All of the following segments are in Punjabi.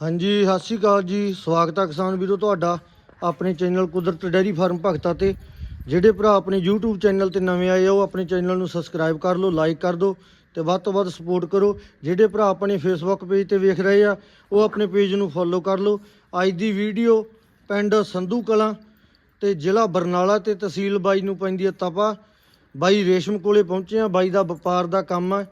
ਹਾਂਜੀ, ਸਤਿ ਸ਼੍ਰੀ ਅਕਾਲ ਜੀ। ਸਵਾਗਤ ਹੈ ਕਿਸਾਨ ਵੀਰੋ ਤੁਹਾਡਾ ਆਪਣੇ ਚੈਨਲ ਕੁਦਰਤ ਡੈਰੀ ਫਾਰਮ ਭਗਤਾ ਤੇ। ਜਿਹੜੇ ਭਰਾ ਆਪਣੇ YouTube ਚੈਨਲ ਤੇ ਨਵੇਂ ਆਏ ਆ, ਉਹ ਆਪਣੇ ਚੈਨਲ ਨੂੰ ਸਬਸਕ੍ਰਾਈਬ ਕਰ ਲਓ ਲਾਈਕ ਕਰ ਦਿਓ ਤੇ ਵੱਧ ਤੋਂ ਵੱਧ ਸਪੋਰਟ ਕਰੋ। ਜਿਹੜੇ ਭਰਾ ਆਪਣੇ ਫੇਸਬੁੱਕ ਪੇਜ ਤੇ ਵੇਖ ਰਹੇ ਆ, ਉਹ ਆਪਣੇ ਪੇਜ ਨੂੰ ਫੋਲੋ ਕਰ ਲਓ। ਅੱਜ ਦੀ ਵੀਡੀਓ ਪਿੰਡ ਸੰਧੂ ਕਲਾਂ ਤੇ ਜ਼ਿਲ੍ਹਾ ਬਰਨਾਲਾ ਤੇ ਤਹਿਸੀਲ ਬਾਈ ਨੂੰ ਪੈਂਦੀ ਹੈ ਤਪਾ। ਬਾਈ ਰੇਸ਼ਮ ਕੋਲੇ ਪਹੁੰਚੇ ਆ, ਬਾਈ ਦਾ ਵਪਾਰ ਦਾ ਕੰਮ ਹੈ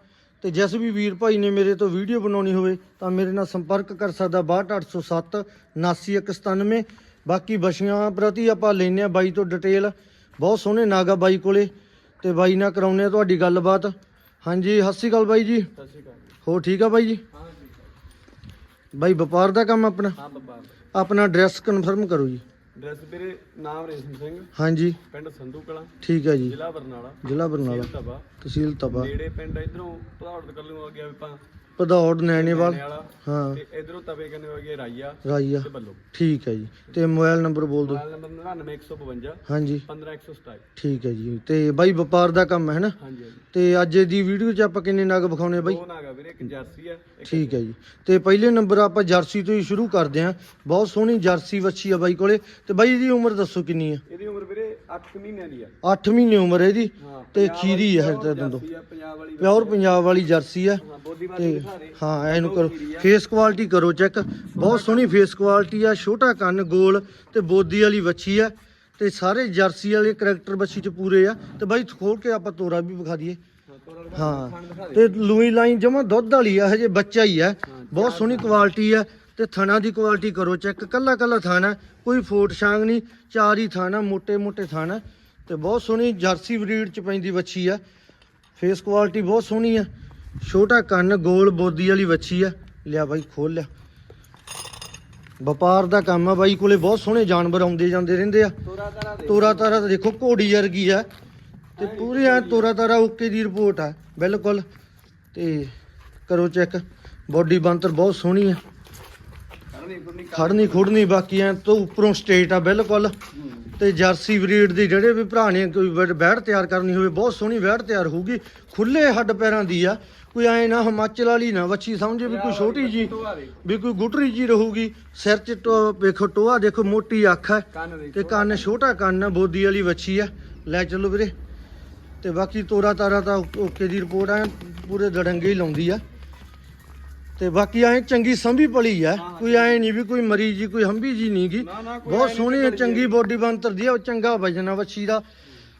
ਤੇ ਜਿਸ ਵੀ ਵੀਰ ਭਾਈ ਨੇ ਮੇਰੇ ਤੋਂ ਵੀਡੀਓ ਬਣਾਉਣੀ ਹੋਵੇ ਤਾਂ ਮੇਰੇ ਨਾਲ ਸੰਪਰਕ ਕਰ ਸਕਦਾ 62807 79197 ਬਾਕੀ ਬਸ਼ੀਆਂ ਪ੍ਰਤੀ ਆਪਾਂ ਲੈਨੇ ਆ ਬਾਈ ਤੋਂ ਡਿਟੇਲ। ਬਹੁਤ ਸੋਹਣੇ ਨਾਗਾ ਬਾਈ ਕੋਲੇ। ਤੇ ਬਾਈ ਨਾਲ ਕਰਾਉਨੇ ਆ ਤੁਹਾਡੀ ਗੱਲਬਾਤ। ਹਾਂਜੀ ਸਤਿ ਸ਼੍ਰੀ ਅਕਾਲ ਬਾਈ ਜੀ। ਸਤਿ ਸ਼੍ਰੀ ਅਕਾਲ ਹੋ ਠੀਕ ਆ ਬਾਈ ਜੀ? ਹਾਂ ਜੀ ਬਾਈ ਵਪਾਰ ਦਾ ਕੰਮ ਆਪਣਾ? ਹਾਂ ਬੱਬਾ ਆਪਣਾ ਐਡਰੈਸ ਕਨਫਰਮ ਕਰੋ ਜੀ। ਡਰੈਸ ਵੀਰੇ ਨਾਮ ਰੇਸ਼ਮ ਸਿੰਘ। ਹਾਂਜੀ। ਪਿੰਡ ਸੰਧੂ ਕਲਾਂ। ਠੀਕ ਹੈ ਜੀ। ਜ਼ਿਲ੍ਹਾ ਬਰਨਾਲਾ। ਜ਼ਿਲ੍ਹਾ ਬਰਨਾਲਾ। ਤਬਾ ਤਹਿਸੀਲ ਤਪਾ ਨੇੜੇ ਪਿੰਡ ਇਧਰੋਂ ਪਧੌੜ ਤੋਂ ਕੱਲੂ ਆ ਗਿਆ ਵੀ ਆਪਾਂ। ਪਧੌੜ ਨੈਣੇਵਾਲ ਨੈਣੇ ਵਾਲਾ। ਹਾਂ। ਤੇ ਇਧਰੋਂ ਤਵੇ ਕੰਨੇ ਹੋ ਰਾਈਆ ਰਾਈਆ। ਤੇ ਬੱਲੋ। ਠੀਕ ਹੈ ਜੀ। ਤੇ ਮੋਬਾਈਲ ਨੰਬਰ ਬੋਲ ਦਿਓ। ਮੋਬਾਈਲ ਨੰਬਰ 99152 ਹਾਂਜੀ। 15127 ਠੀਕ ਹੈ ਜੀ। ਤੇ ਬਾਈ ਵਪਾਰ ਦਾ ਕੰਮ ਹੈ ਨਾ? ਹਾਂਜੀ ਤੇ ਅੱਜ ਦੀ ਵੀਡੀਓ 'ਚ ਆਪਾਂ ਕਿੰਨੇ ਨਗ ਵਿਖਾਉਣੇ ਬਾਈ? ਦੋ ਨਾਗਾ ਵੀਰੇ ਇੱਕ ਜਰਸੀ ਆ ਇੱਕ ਠੀਕ ਹੈ ਜੀ। ਤੇ ਪਹਿਲੇ ਨੰਬਰ ਆਪਾਂ ਜਰਸੀ ਤੋਂ ਹੀ ਸ਼ੁਰੂ ਕਰਦੇ ਆਂ ਬਹੁਤ ਸੋਹਣੀ ਜਰਸੀ ਵੱਛੀ ਆ ਬਾਈ ਕੋਲੇ। ਤੇ ਬਾਈ ਇਹਦੀ ਉਮਰ ਦੱਸੋ ਕਿੰਨੀ ਆ? ਇਹਦੀ ਉਮਰ ਵੀਰੇ 8 ਮਹੀਨਿਆਂ ਦੀ ਆ। 8 ਮਹੀਨੇ ਉਮਰ ਹੈ ਇਹਦੀ। ਤੇ ਖੀਰੀ ਹੈ ਹਜੇ ਦੰਦੋ। ਪਿਓਰ ਪੰਜਾਬ ਵਾਲੀ ਜਰਸੀ ਹੈ ਤੇ ਹਾਂ, ਇਹਨੂੰ ਕਰੋ। ਫੇਸ ਕੁਆਲਿਟੀ ਕਰੋ ਚੈੱਕ। ਬਹੁਤ ਸੋਹਣੀ ਫੇਸ ਕੁਆਲਿਟੀ ਆ, ਛੋਟਾ ਕੰਨ, ਗੋਲ ਤੇ ਬੋਦੀ ਵਾਲੀ ਵੱਛੀ ਆ ਤੇ ਸਾਰੇ ਜਰਸੀ ਵਾਲੇ ਕੈਰੈਕਟਰ ਵੱਛੀ ਚ ਪੂਰੇ ਆ। ਤੇ ਬਾਈ ਖੋਲ ਕੇ ਆਪਾਂ ਤੋਰਾ ਵੀ ਵਿਖਾ ਦਈਏ। ਹਾਂ, ਤੇ ਲੂਈ ਲਾਈਨ ਜਮਾ ਦੁੱਧ ਵਾਲੀ ਆ, ਹਜੇ ਬੱਚਾ ਹੀ ਆ। ਬਹੁਤ ਸੋਹਣੀ ਕੁਆਲਿਟੀ ਆ ਤੇ ਥਣਾ ਦੀ ਕੁਆਲਿਟੀ ਕਰੋ ਚੈੱਕ। ਕੱਲਾ ਕੱਲਾ ਥਾਣਾ, ਕੋਈ ਫੋਟ ਸ਼ਾਂਗ ਨਹੀਂ, ਚਾਰ ਹੀ ਥਾਣਾ ਮੋٹے ਮੋٹے ਥਾਣਾ। ਤੇ ਬਹੁਤ ਸੋਹਣੀ ਜਰਸੀ ਬਰੀਡ ਚ ਪੈਂਦੀ ਵੱਛੀ ਆ। ਫੇਸ ਕੁਆਲਿਟੀ ਬਹੁਤ ਸੋਹਣੀ ਆ। ਛੋਟਾ ਕੰਨ ਗੋਲ ਬੋਦੀ ਵਾਲੀ ਵੱਛੀ ਆ। ਲਿਆ ਬਾਈ ਖੋਲ ਲਿਆ। ਵਪਾਰ ਦਾ ਕੰਮ ਆ ਬਾਈ, ਕੋਲੇ ਬਹੁਤ ਸੋਹਣੇ ਜਾਨਵਰ ਆਉਂਦੇ ਜਾਂਦੇ ਰਹਿੰਦੇ ਆ। ਤੋਰਾ ਤਾਰਾ ਦੇਖੋ, ਘੋੜੀ ਵਰਗੀ ਆ। ਤੇ ਪੂਰੀ ਆ ਤੋਰਾ ਤਾਰਾ ਓਕੇ ਦੀ ਰਿਪੋਰਟ ਆ, ਬਿਲਕੁਲ। ਤੇ ਕਰੋ ਚੈੱਕ, ਬੋਡੀ ਬੰਤਰ ਬਹੁਤ ਸੋਹਣੀ ਆ। ਕਰਨੀ ਕੁਰਨੀ ਖੜਨੀ ਖੁੜਨੀ ਬਾਕੀ ਐ ਤੋਂ ਉੱਪਰੋਂ ਸਟੇਟ ਆ, ਬਿਲਕੁਲ। ਤੇ ਜਰਸੀ ਬਰੀਡ ਦੀ ਜਿਹੜੇ ਵੀ ਭਰਾ ਨੇ ਕੋਈ ਵੈੜ ਤਿਆਰ ਕਰਨੀ ਹੋਵੇ ਬਹੁਤ ਸੋਹਣੀ ਵੈੜ ਤਿਆਰ ਹੋਊਗੀ। ਖੁੱਲੇ ਹੱਡ ਪੈਰਾਂ ਦੀ ਆ। ਕੋਈ ਐ ਨਾ ਹਿਮਾਚਲ ਵਾਲੀ ਨਾ ਵੱਛੀ ਸਮਝੇ ਵੀ ਕੋਈ ਛੋਟੀ ਜੀ ਵੀ ਕੋਈ ਗੁਟਰੀ ਜੀ ਰਹੂਗੀ। ਸਿਰ 'ਚ ਟੋ- ਵੇਖੋ ਟੋਆ ਦੇਖੋ ਮੋਟੀ ਅੱਖ ਹੈ। ਤੇ ਕੰਨ ਛੋਟਾ ਕੰਨ ਆ ਬੋਦੀ ਵਾਲੀ ਵੱਛੀ ਆ ਲੈ ਚੱਲੋ ਵੀਰੇ। ਤੇ ਬਾਕੀ ਤੋਰਾ ਤਾਰਾ ਤਾਂ ਓਕੇ ਦੀ ਰਿਪੋਰਟ ਆ ਪੂਰੇ ਦੜੰਗੇ ਹੀ ਲਾਉਂਦੀ ਆ। ਤੇ ਬਾਕੀ ਐ ਚੰਗੀ ਸੰਭੀ ਪਲੀ ਆ ਕੋਈ ਐ ਨਹੀਂ ਵੀ ਕੋਈ ਮਰੀ ਜੀ ਕੋਈ ਹੰਬੀ ਜੀ ਨਹੀਂ ਗੀ। ਨਾ ਨਾ ਕੋਈ ਬਹੁਤ ਸੋਹਣੀ ਚੰਗੀ ਬੋਡੀ ਬਣਤਰ ਦੀ ਆ ਉਹ ਚੰਗਾ ਵਜਨ ਆ ਵੱਛੀ ਦਾ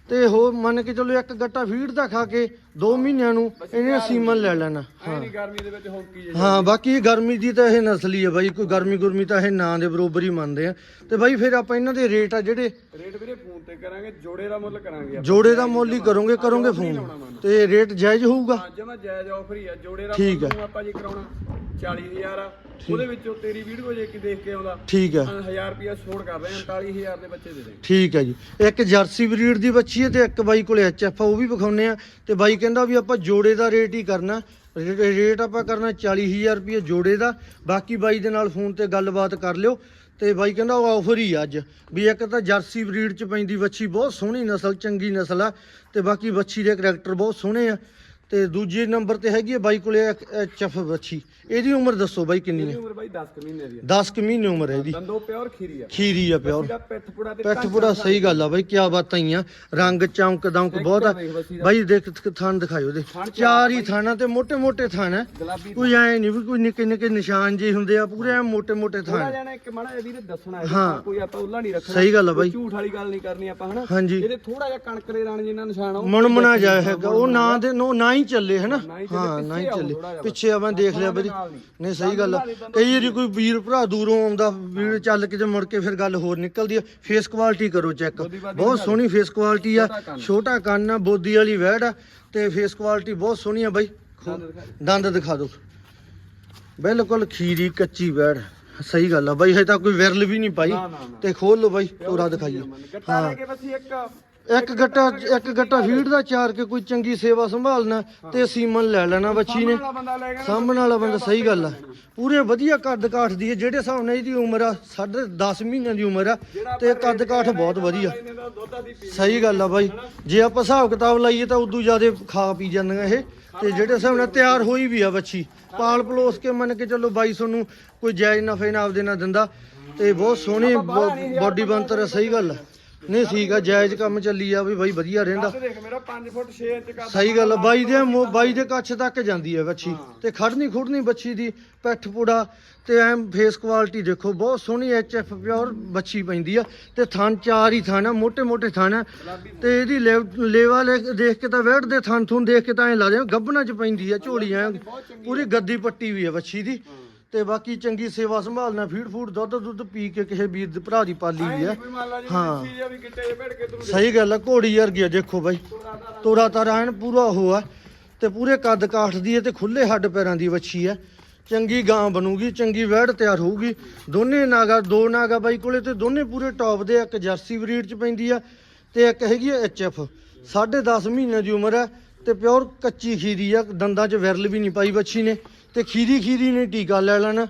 ਤੇ ਹੋ ਮੰਨ ਕੇ ਚੱਲੋ ਇੱਕ ਗੱਟਾ ਫੀਡ ਦਾ ਖਾ ਕੇ 2 ਮਹੀਨਿਆਂ ਨੂੰ ਇਹਨੇ ਸੀਮਨ ਲੈ ਲੈਣਾ। ਐ ਨਹੀਂ ਗਰਮੀ ਦੇ ਵਿੱਚ ਹੌਂਕੀ ਜੇ। ਹਾਂ ਬਾਕੀ ਗਰਮੀ ਦੀ ਤਾਂ ਇਹ ਨਸਲੀ ਹੈ ਬਾਈ ਕੋਈ ਗਰਮੀ ਗੁਰਮੀ ਤਾਂ ਇਹ ਨਾਂ ਦੇ ਬਰੋਬਰ ਹੀ ਮੰਨਦੇ ਆ। ਤੇ ਬਾਈ ਫਿਰ ਆਪਾਂ ਇਹਨਾਂ ਦੇ ਰੇਟ ਆ ਜਿਹੜੇ ਰੇਟ ਵੀਰੇ ਫੋਨ ਤੇ ਕਰਾਂਗੇ ਜੋੜੇ ਦਾ ਮੁੱਲ ਕਰਾਂਗੇ ਜੋੜੇ ਦਾ ਮੁੱਲ ਹੀ ਕਰੋਗੇ ਕਰੋਗੇ ਫੋਨ। ਤੇ ਰੇਟ ਜਾਇਜ਼ ਹੋਊਗਾ? ਹਾਂ ਜਮਾ ਜਾਇਜ਼ ਆਫਰ ਹੀ ਆ ਜੋੜੇ ਦਾ ਮੁੱਲ ਆਪਾਂ ਜੀ ਕਰਾਉਣਾ 40000 ਆ। ਉਹਦੇ ਵਿੱਚੋਂ ਤੇਰੀ ਵੀਡੀਓ ਜੇ ਕੀ ਦੇਖ ਕੇ ਆਉਂਦਾ ਠੀਕ ਹੈ। 1000 ਰੁਪਿਆ ਛੋੜ ਕਰ ਰਹੇ ਹਾਂ 49000 ਦੇ ਬੱਚੇ ਦੇ ਦੇ। ਠੀਕ ਹੈ ਜੀ। ਇੱਕ ਜਰਸੀ ਬਰੀਡ ਦੀ ਬੱਚੀ ਹੈ ਤੇ ਇੱਕ ਬਾਈ ਕੋਲੇ ਐਚਐਫ ਆ ਉਹ ਵੀ ਵਿਖਾਉਨੇ ਆ। ਤੇ ਬਾਈ ਕਹਿੰਦਾ ਵੀ ਆਪਾਂ ਜੋੜੇ ਦਾ ਰੇਟ ਹੀ ਕਰਨਾ। ਰੇਟ ਰੇਟ ਆਪਾਂ ਕਰਨਾ 40000 ਰੁਪਏ ਜੋੜੇ ਦਾ। ਬਾਕੀ ਬਾਈ ਦੇ ਨਾਲ ਫੋਨ ਤੇ ਗੱਲਬਾਤ ਕਰ ਲਿਓ। ਤੇ ਬਾਈ ਕਹਿੰਦਾ ਉਹ ਆਫਰ ਹੀ ਆ ਅੱਜ। ਵੀ ਇੱਕ ਤਾਂ ਜਰਸੀ ਬਰੀਡ ਚ ਪੈਂਦੀ ਬੱਚੀ ਬਹੁਤ ਸੋਹਣੀ ਨਸਲ ਚੰਗੀ ਨਸਲ ਆ। ਤੇ ਬਾਕੀ ਬੱਚੀ ਦੇ ਕਰੈਕਟਰ ਬਹੁਤ ਸੋਹਣੇ ਆ। ਤੇ ਦੂਜੇ ਨੰਬਰ ਤੇ ਹੈਗੀ ਹੈ ਬਾਈ ਕੋਲੇ ਚਫ ਬੱਚੀ ਇਹਦੀ ਉਮਰ ਦੱਸੋ ਬਾਈ ਕਿੰਨੀ ਹੈ? ਉਮਰ ਬਾਈ 10 ਮਹੀਨੇ ਦੀ ਹੈ। 10 ਮਹੀਨੇ ਉਮਰ ਹੈ ਇਹਦੀ। ਦੰਦੋ ਪਿਓਰ ਖੀਰੀ ਆ। ਖੀਰੀ ਆ ਪਿਓਰ। ਸਹੀ ਗੱਲ ਆ ਬਾਈ ਕੀ ਬਾਤਾਂ ਹੀ ਆ। ਰੰਗ ਚਮਕ ਦਮਕ ਬਹੁਤ ਆ। ਬਾਈ ਦੇਖ ਥਾਨ ਦਿਖਾਇਓ ਦੇ ਚਾਰ ਹੀ ਥਾਣਾ ਤੇ ਮੋਟੇ ਮੋਟੇ ਥਾਣ ਹੈ ਕੋਈ ਐ ਨਹੀਂ ਵੀ ਕੋਈ ਨਿੱਕੇ ਨਿੱਕੇ ਨਿਸ਼ਾਨ ਜੇ ਹੁੰਦੇ ਆ ਪੂਰੇ ਮੋਟੇ ਮੋਟੇ ਮੋٹੇ ਥਾਣ ਜਾਣਾ ਇੱਕ ਮਾੜਾ ਇਹਦੀ ਦੱਸਣਾ ਹੈ। ਕੋਈ ਆਪਾਂ ਉੱਲਾ ਨਹੀਂ ਰੱਖਣਾ। ਸਹੀ ਗੱਲ ਆ ਬਾਈ। ਝੂਠ ਵਾਲੀ ਗੱਲ ਨਹੀਂ ਕਰਨੀ ਆਪਾਂ ਹਨਾ? ਇਹਦੇ ਥੋੜਾ ਜਿਹਾ ਕਣਕ ਦੇ ਰਣ ਨਿਸ਼ਾਨ ਆ ਮਨਮਣਾ ਜਾਇਆ ਹੈਗਾ। ਉਹ ਨਾਂ ਦੇ ਨਾ ਹੀ ਚੱਲੇ ਹਨਾ? ਹੀ ਹਾਂ ਨਾ ਹੀ ਚੱਲੇ। ਪਿੱਛੇ ਆ ਮੈਂ ਦੇਖ ਲਿਆ ਬਈ। ਨਹੀਂ। ਸਹੀ ਗੱਲ ਆ। ਕਈ ਵਾਰੀ ਕੋਈ ਵੀਰ ਭਰਾ ਦੂਰੋਂ ਆਉਂਦਾ ਵੀਰ ਚੱਲ ਕੇ ਤੇ ਮੁੜ ਕੇ ਫਿਰ ਗੱਲ ਹੋਰ ਨਿਕਲਦੀ ਆ। ਫੇਸ ਕੁਆਲਿਟੀ ਕਰੋ ਚੈੱਕ ਬਹੁਤ ਸੋਹਣੀ ਫੇਸ ਕੁਆਲਿਟੀ ਆ। ਛੋਟਾ ਕੰਨ। ਆ ਬੋਦੀ ਵਾਲੀ ਵੈੜ ਆ। ਤੇ ਫੇਸ ਕੁਆਲਿਟੀ ਬਹੁਤ ਸੋਹਣੀ ਆ ਬਾਈ। ਦੰਦ ਦਿਖਾ ਦੇ। ਦਿਓ ਬਿਲਕੁਲ ਖੀਰੀ ਕੱਚੀ ਵੈੜ। ਸਹੀ ਗੱਲ ਆ ਬਾਈ ਹਜੇ ਤਾਂ ਕੋਈ ਵਿਰਲ ਵੀ ਨਹੀਂ ਪਾਈ। ਤੇ ਖੋਲ ਲਓ ਬਾਈ ਤੋਰਾ ਦਿਖਾਈਏ। ਬਸ ਇੱਕ ਗੱਟਾ ਇੱਕ ਗੱਟਾ ਫੀਡ ਦਾ ਚਾਰ ਕੇ ਕੋਈ ਚੰਗੀ ਸੇਵਾ ਸੰਭਾਲਣਾ ਤੇ ਸੀਮਨ ਲੈ ਲੈਣਾ ਬੱਚੀ ਨੇ। ਨਾ ਸਾਂਭਣ ਵਾਲਾ ਬੰਦਾ ਸਹੀ ਗੱਲ ਆ। ਪੂਰੇ ਵਧੀਆ ਕੱਦ ਕਾਠ ਦੀ ਹੈ ਜਿਹੜੇ ਹਿਸਾਬ ਨਾਲ ਇਹਦੀ ਉਮਰ ਆ ਸਾਢੇ 10 ਮਹੀਨਿਆਂ ਦੀ ਉਮਰ ਆ ਤੇ ਕੱਦ ਕਾਠ ਬਹੁਤ ਵਧੀਆ। ਸਹੀ ਗੱਲ ਆ ਬਾਈ। ਜੇ ਆਪਾਂ ਹਿਸਾਬ ਕਿਤਾਬ ਲਾਈਏ ਤਾਂ ਉਦੋਂ ਜ਼ਿਆਦਾ ਖਾ ਪੀ ਜਾਂਦੀਆਂ ਇਹ। ਤੇ ਜਿਹੜੇ ਹਿਸਾਬ ਨਾਲ ਤਿਆਰ ਹੋਈ ਵੀ ਆ ਬੱਚੀ। ਪਾਲ ਪਲੋਸ ਕੇ ਮੰਨ ਕੇ ਚੱਲੋ ਬਾਈ ਤੁਹਾਨੂੰ ਕੋਈ ਜਾਇਜ਼ ਨਫੇ ਨਾਲ ਆਪਦੇ ਨਾਲ ਦਿੰਦਾ। ਤੇ ਬਹੁਤ ਸੋਹਣੀ ਬਾਡੀ ਬੰਤਰ ਆ ਸਹੀ ਗੱਲ ਆ। ਨਹੀਂ ਠੀਕ ਆ ਜਾਇਜ਼ ਕੰਮ ਚੱਲੀ ਆ ਵੀ ਬਾਈ ਵਧੀਆ ਰਹਿੰਦਾ। ਸਹੀ ਗੱਲ ਬਾਈ ਦੇ ਬਾਈ ਦੇ ਕੱਛ ਤੱਕ ਜਾਂਦੀ ਹੈ ਵੱਛੀ। ਤੇ ਖੜਨੀ ਖੁੜਨੀ ਵੱਛੀ ਦੀ ਪੈਠ ਪੂੜਾ ਤੇ ਐ ਫੇਸ ਕੁਆਲਿਟੀ ਦੇਖੋ ਬਹੁਤ ਸੋਹਣੀ ਐਚ ਐਫ ਪਿਓਰ ਬੱਛੀ ਪੈਂਦੀ ਆ। ਤੇ ਥਾਂ ਚਾਰ ਹੀ ਥਾਂ ਆ ਮੋٹے ਮੋٹے ਥਣ ਆ। ਤੇ ਇਹਦੀ ਲੇਵ- ਲੇਵਾ ਲੈ- ਦੇਖ ਕੇ ਤਾਂ ਵੇੜ ਦੇ ਥਣ ਥੁਣ ਦੇਖ ਕੇ ਤਾਂ ਐ ਦੇ ਗੱਬਣਾ ਚ ਪੈਂਦੀ ਆ ਝੋਲੀ ਐ। ਪੂਰੀ ਗੱਦੀ ਪੱਟੀ ਵੀ ਆ ਵੱਛੀ ਦੀ। ਤੇ ਬਾਕੀ ਚੰਗੀ ਸੇਵਾ ਸੰਭਾਲਣਾ ਫੀਡ ਫੂਡ ਦੁੱਧ ਦੁੱਧ ਪੀ ਕੇ ਕਿਸੇ ਵੀਰ ਦੇ ਭਰਾ ਦੀ ਪਾਲੀ ਵੀ ਆ ਹਾਂ। ਸਹੀ ਗੱਲ ਆ ਘੋੜੀ ਵਰਗੀ ਆ ਦੇਖੋ ਬਾਈ। ਤੋਰਾ ਤਾਰਾ ਐਨ ਪੂਰਾ ਉਹ ਆ ਤੇ ਪੂਰੇ ਕੱਦ ਕਾਠ ਦੀ ਹੈ ਤੇ ਖੁੱਲੇ ਹੱਡ ਪੈਰਾਂ ਦੀ ਵੱਛੀ ਹੈ। ਚੰਗੀ ਗਾਂ ਬਣੂਗੀ ਚੰਗੀ ਵਹਿੜ ਤਿਆਰ ਹੋਊਗੀ। ਦੋਨੇ ਨਾਗਾ ਦੋ ਨਾਗਾ ਬਾਈ ਕੋਲੇ ਤੇ ਦੋਨੇ ਪੂਰੇ ਟੌਪ ਦੇ। ਇੱਕ ਜਰਸੀ ਬਰੀਡ ਚ ਪੈਂਦੀ ਆ ਤੇ ਇੱਕ ਹੈਗੀ ਆ ਐਫ ਸਾਢੇ 10 ਮਹੀਨੇ ਦੀ ਉਮਰ ਹੈ ਤੇ ਪਿਓਰ ਕੱਚੀ ਖੀਰੀ ਆ ਦੰਦਾਂ 'ਚ ਵਿਰਲ ਵੀ ਨਹੀਂ ਪਾਈ ਬੱਚੀ ਨੇ। ਤੇ ਖੀਰੀ ਖੀਰੀ ਨੇ ਟੀਕਾ ਲੈ ਲੈਣਾ।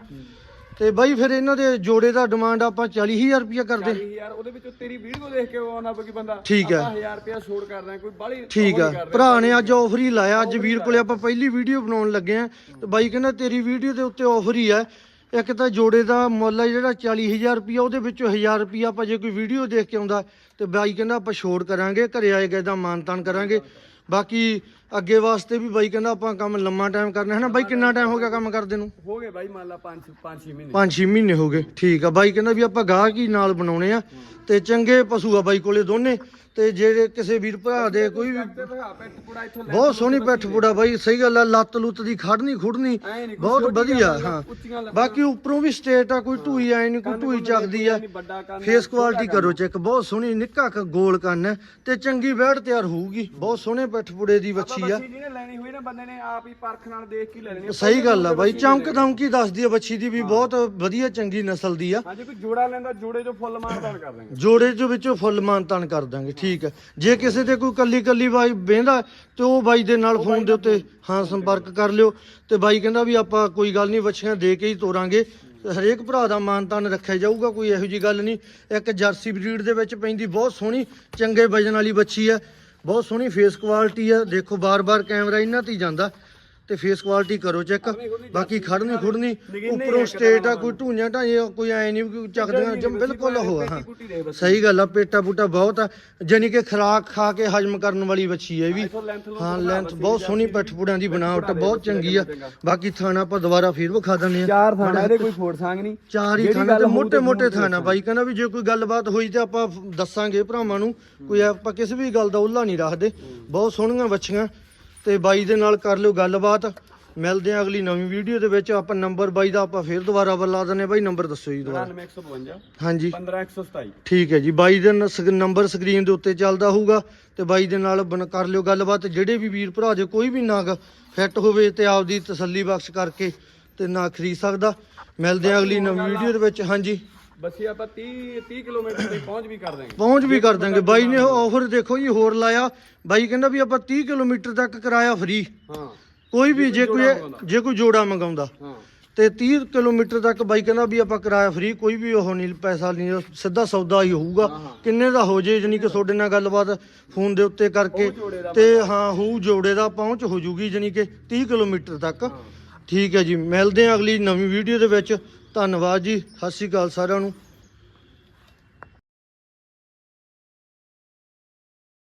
ਤੇ ਬਾਈ ਫਿਰ ਇਹਨਾਂ ਦੇ ਜੋੜੇ ਦਾ ਡਿਮਾਂਡ ਆਪਾਂ 40000 ਰੁਪਇਆ ਕਰਦੇ। 40000 ਉਹਦੇ ਵਿੱਚੋਂ ਤੇਰੀ ਵੀਡੀਓ ਦੇਖ ਕੇ ਆਉਣਾ ਕੋਈ ਬੰਦਾ। ਠੀਕ ਹੈ। 1000 ਰੁਪਇਆ ਛੋੜ ਕਰਦਾ ਕੋਈ ਬਾਲੀ ਠੀਕ ਆ ਭਰਾ ਨੇ ਅੱਜ ਆਫਰ ਹੀ ਲਾਇਆ ਅੱਜ ਵੀਰ ਕੋਲੇ ਆਪਾਂ ਪਹਿਲੀ ਵੀਡੀਓ ਬਣਾਉਣ ਲੱਗੇ ਆ ਤੇ ਬਾਈ ਕਹਿੰਦਾ ਤੇਰੀ ਵੀਡੀਓ ਦੇ ਉੱਤੇ ਆਫਰ ਹੀ ਆ ਇੱਕ ਤਾਂ ਜੋੜੇ ਦਾ ਮੁੱਲ ਆ ਜਿਹੜਾ 40000 ਰੁਪਇਆ ਉਹਦੇ ਵਿੱਚੋਂ 1000 ਰੁਪਇਆ ਆਪਾਂ ਜੇ ਕੋਈ ਵੀਡੀਓ ਦੇਖ ਕੇ ਆਉਂਦਾ ਤੇ ਬਾਈ ਕਹਿੰਦਾ ਆਪਾਂ ਛੋੜ ਕਰਾਂਗੇ ਘਰੇ ਆਏ ਗਏ ਦਾ ਮਾਨਤਾਨ ਕਰਾਂਗੇ। ਬਾਕੀ ਅੱਗੇ ਵਾਸਤੇ ਵੀ ਬਾਈ ਕਹਿੰਦਾ ਆਪਾਂ ਕੰਮ ਲੰਮਾ ਟਾਈਮ ਕਰਨਾ ਹੈ ਨਾ। ਬਾਈ ਕਿੰਨਾ ਟਾਈਮ ਹੋ ਗਿਆ ਕੰਮ ਕਰਦੇ ਨੂੰ? ਹੋ ਗਏ ਬਾਈ ਮੰਨ ਲਾ 5 5 6 ਮਹੀਨੇ। 5-6 ਮਹੀਨੇ ਹੋ ਗਏ। ਠੀਕ ਆ। ਬਾਈ ਕਹਿੰਦਾ ਵੀ ਆਪਾਂ ਗਾਹਕ ਹੀ ਨਾਲ ਬਣਾਉਣੇ ਆ। ਤੇ ਚੰਗੇ ਪਸ਼ੂ ਆ ਬਾਈ ਕੋਲੇ ਦੋਨੇ। ਤੇ ਜਿਹੜੇ ਕਿਸੇ ਵੀਰ ਭਰਾ ਦੇ ਕੋਈ ਵੀ ਬਹੁਤ ਸੋਹਣੀ ਪਿੱਠ ਪੁੜਾ ਬਾਈ ਸਹੀ ਗੱਲ ਆ ਲੱਤ ਲੁੱਤ ਦੀ ਖੜਨੀ ਖੁੜਨੀ ਬਹੁਤ ਵਧੀਆ ਹਾਂ। ਬਾਕੀ ਉੱਪਰੋਂ ਵੀ ਸਟੇਟ ਆ ਕੋਈ ਢੂਈ ਐ ਨਹੀਂ ਕੋਈ ਢੂਈ ਚੱਕਦੀ ਆ। ਫੇਸ ਕੁਆਲਿਟੀ ਕਰੋ ਚੈੱਕ ਬਹੁਤ ਸੋਹਣੀ ਨਿੱਕਾ ਕ ਗੋਲ ਕੰਨ ਤੇ ਚੰਗੀ ਵਹਿੜ ਤਿਆਰ ਹੋਊਗੀ ਬਹੁਤ ਸੋਹਣੇ ਪਿੱਠ ਪੁੜੇ ਦੀ ਬੱਚੀ ਆ। ਸਹੀ ਗੱਲ ਆ ਬਾਈ ਚਮਕ ਦਮਕੀ ਦੱਸਦੀ ਆ ਬੱਚੀ ਦੀ ਵੀ ਬਹੁਤ ਵਧੀਆ ਚੰਗੀ ਨਸਲ ਦੀ ਆ। ਜੇ ਜੋੜਾ ਲੈਂਦਾ ਜੋੜੇ ਚੋਂ ਫੁੱਲ ਮਾਰਦਾਨ ਕਰ ਦਾਂਗੇ ਜੋੜੇ ਦੇ ਵਿੱਚੋਂ ਫੁੱਲ ਮਾਨਤਾਨ ਕਰ ਦਾਂਗੇ ਠੀਕ ਹੈ। ਜੇ ਕਿਸੇ ਦੇ ਕੋਈ ਕੱਲੀ ਕੱਲੀ ਬਾਈ ਬਹਿੰਦਾ ਤੇ ਉਹ ਬਾਈ ਦੇ ਨਾਲ ਫੋਨ ਦੇ ਉੱਤੇ ਹਾਂ ਸੰਪਰਕ ਕਰ ਲਿਓ ਤੇ ਬਾਈ ਕਹਿੰਦਾ ਵੀ ਆਪਾਂ ਕੋਈ ਗੱਲ ਨਹੀਂ ਬੱਚੀਆਂ ਦੇ ਕੇ ਹੀ ਤੋਰਾਂਗੇ। ਹਰੇਕ ਭਰਾ ਦਾ ਮਾਨਤਾਨ ਰੱਖਿਆ ਜਾਊਗਾ ਕੋਈ ਇਹੋ ਜੀ ਗੱਲ ਨਹੀਂ। ਇੱਕ ਜਰਸੀ ਬਰੀਡ ਦੇ ਵਿੱਚ ਪੈਂਦੀ ਬਹੁਤ ਸੋਹਣੀ ਚੰਗੇ ਵਜਨ ਵਾਲੀ ਬੱਚੀ ਹੈ। ਬਹੁਤ ਸੋਹਣੀ ਫੇਸ ਕੁਆਲਿਟੀ ਹੈ। ਦੇਖੋ ਬਾਰ-ਬਾਰ ਕੈਮਰਾ ਇਹਨਾਂ ਤੇ ਹੀ ਜਾਂਦਾ। ਤੇ ਫੇਸ ਕੁਆਲਿਟੀ ਕਰੋ ਚੈੱਕ ਬਾਕੀ ਖੜਨੀ ਖੁੜਨੀ ਉੱਪਰੋਂ ਸਟੇਟ ਆ ਕੋਈ ਢੂੰਆਂ ਢਾਂਏ ਕੋਈ ਐ ਨਹੀਂ ਕੋਈ ਚੱਕਦੇ ਜਮ ਬਿਲਕੁਲ ਹੋ। ਹਾਂ ਸਹੀ ਗੱਲ ਆ ਪੇਟਾ ਬੂਟਾ ਬਹੁਤ ਆ ਜਾਨੀ ਕਿ ਖਰਾਕ ਖਾ ਕੇ ਹਜਮ ਕਰਨ ਵਾਲੀ ਬੱਚੀ ਹੈ ਵੀ। ਹਾਂ ਲੈਂਥ ਬਹੁਤ ਸੋਹਣੀ ਪੱਠਪੂੜਾਂ ਦੀ ਬਣਾਵਟ ਬਹੁਤ ਚੰਗੀ ਆ। ਬਾਕੀ ਥਾਣਾ ਆਪਾਂ ਦੁਬਾਰਾ ਫੇਰ ਵਿਖਾ ਦਿੰਨੇ ਆ ਚਾਰ ਥਾਣਾ ਇਹਦੇ ਕੋਈ ਫੋੜ ਸੰਗ ਨਹੀਂ। ਚਾਰ ਹੀ ਥਾਣਾ ਤੇ ਮੋਟੇ ਮੋਟੇ ਥਾਣਾ ਬਾਈ ਕਹਿੰਦਾ ਵੀ ਜੇ ਕੋਈ ਗੱਲਬਾਤ ਹੋਈ ਤੇ ਆਪਾਂ ਦੱਸਾਂਗੇ ਭਰਾਵਾਂ ਨੂੰ। ਕੋਈ ਆਪਾਂ ਕਿਸੇ ਵੀ ਗੱਲ ਦਾ ਉੱਲਾ ਨਹੀਂ ਰੱਖਦੇ। ਬਹੁਤ ਸੋਹਣੀਆਂ ਵੱਛੀਆਂ ਤੇ ਬਾਈ ਦੇ ਨਾਲ ਕਰ ਲਿਓ ਗੱਲਬਾਤ। ਮਿਲਦੇ ਆ ਅਗਲੀ ਨਵੀਂ ਵੀਡੀਓ ਦੇ ਵਿੱਚ। ਆਪਾਂ ਨੰਬਰ ਬਾਈ ਦਾ ਆਪਾਂ ਫੇਰ ਦੁਬਾਰਾ ਬੁਲਾ ਹਾਂ। ਬਾਈ ਨੰਬਰ ਦੱਸੋ ਜੀ ਦੁਬਾਰਾ। 9152 ਹਾਂਜੀ। 15127 ਠੀਕ ਹੈ ਜੀ। ਬਾਈ ਦਾ ਨੰਬਰ ਸਕਰੀਨ ਦੇ ਉੱਤੇ ਚੱਲਦਾ ਹੋਊਗਾ। ਤੇ ਬਾਈ ਦੇ ਨਾਲ ਕਰ ਲਿਓ ਗੱਲਬਾਤ। ਜਿਹੜੇ ਵੀ ਵੀਰ ਭਰਾ ਜੇ ਕੋਈ ਵੀ ਨਾਗ ਫਿੱਟ ਹੋਵੇ ਤੇ ਆਪਦੀ ਤਸੱਲੀ ਬਖਸ਼ ਕਰਕੇ ਤੇ ਨਾ ਖਰੀਦ ਸਕਦਾ। ਮਿਲਦੇ ਆ ਅਗਲੀ ਨਵੀਂ ਵੀਡੀਓ ਦੇ ਵਿੱਚ। ਹਾਂਜੀ। ਬਸੀ ਆਪਾਂ 30 30 ਕਿਲੋਮੀਟਰ ਤੇ ਪਹੁੰਚ ਵੀ ਕਰ ਦਾਂਗੇ ਪਹੁੰਚ ਵੀ ਕਰ ਦਾਂਗੇ ਬਾਈ ਨੇ ਆਫਰ ਦੇਖੋ ਜੀ ਹੋਰ ਲਾਇਆ। ਬਾਈ ਕਹਿੰਦਾ ਵੀ ਆਪਾਂ 30 ਕਿਲੋਮੀਟਰ ਤੱਕ ਕਿਰਾਇਆ ਫ੍ਰੀ ਹਾਂ। ਕੋਈ ਵੀ ਜੇ ਕੋਈ ਜੇ ਕੋਈ ਜੋੜਾ ਮੰਗਾਉਂਦਾ। ਹਾਂ। ਤੇ 30 ਕਿਲੋਮੀਟਰ ਤੱਕ ਬਾਈ ਕਹਿੰਦਾ ਵੀ ਆਪਾਂ ਕਿਰਾਇਆ ਫ੍ਰੀ ਕੋਈ ਵੀ ਉਹ ਨਹੀਂ ਪੈਸਾ ਨਹੀਂ ਸਿੱਧਾ ਸੌਦਾ ਹੀ ਹੋਊਗਾ। ਕਿੰਨੇ ਦਾ ਹੋ ਜੇ ਜਾਨੀ ਕਿ ਤੁਹਾਡੇ ਨਾਲ ਗੱਲਬਾਤ ਫੋਨ ਦੇ ਉੱਤੇ ਕਰਕੇ ਤੇ ਹਾਂ ਹੂ ਜੋੜੇ ਦਾ ਪਹੁੰਚ ਹੋ ਜੂਗੀ ਜਾਨੀ ਕਿ 30 ਕਿਲੋਮੀਟਰ ਤੱਕ। ਠੀਕ ਹੈ ਜੀ ਮਿਲਦੇ ਹਾਂ ਅਗਲੀ ਨਵੀਂ ਵੀਡੀਓ ਦੇ ਵਿੱਚ। ਧੰਨਵਾਦ ਜੀ ਸਤਿ ਸ਼੍ਰੀ ਅਕਾਲ ਸਾਰਿਆਂ ਨੂੰ।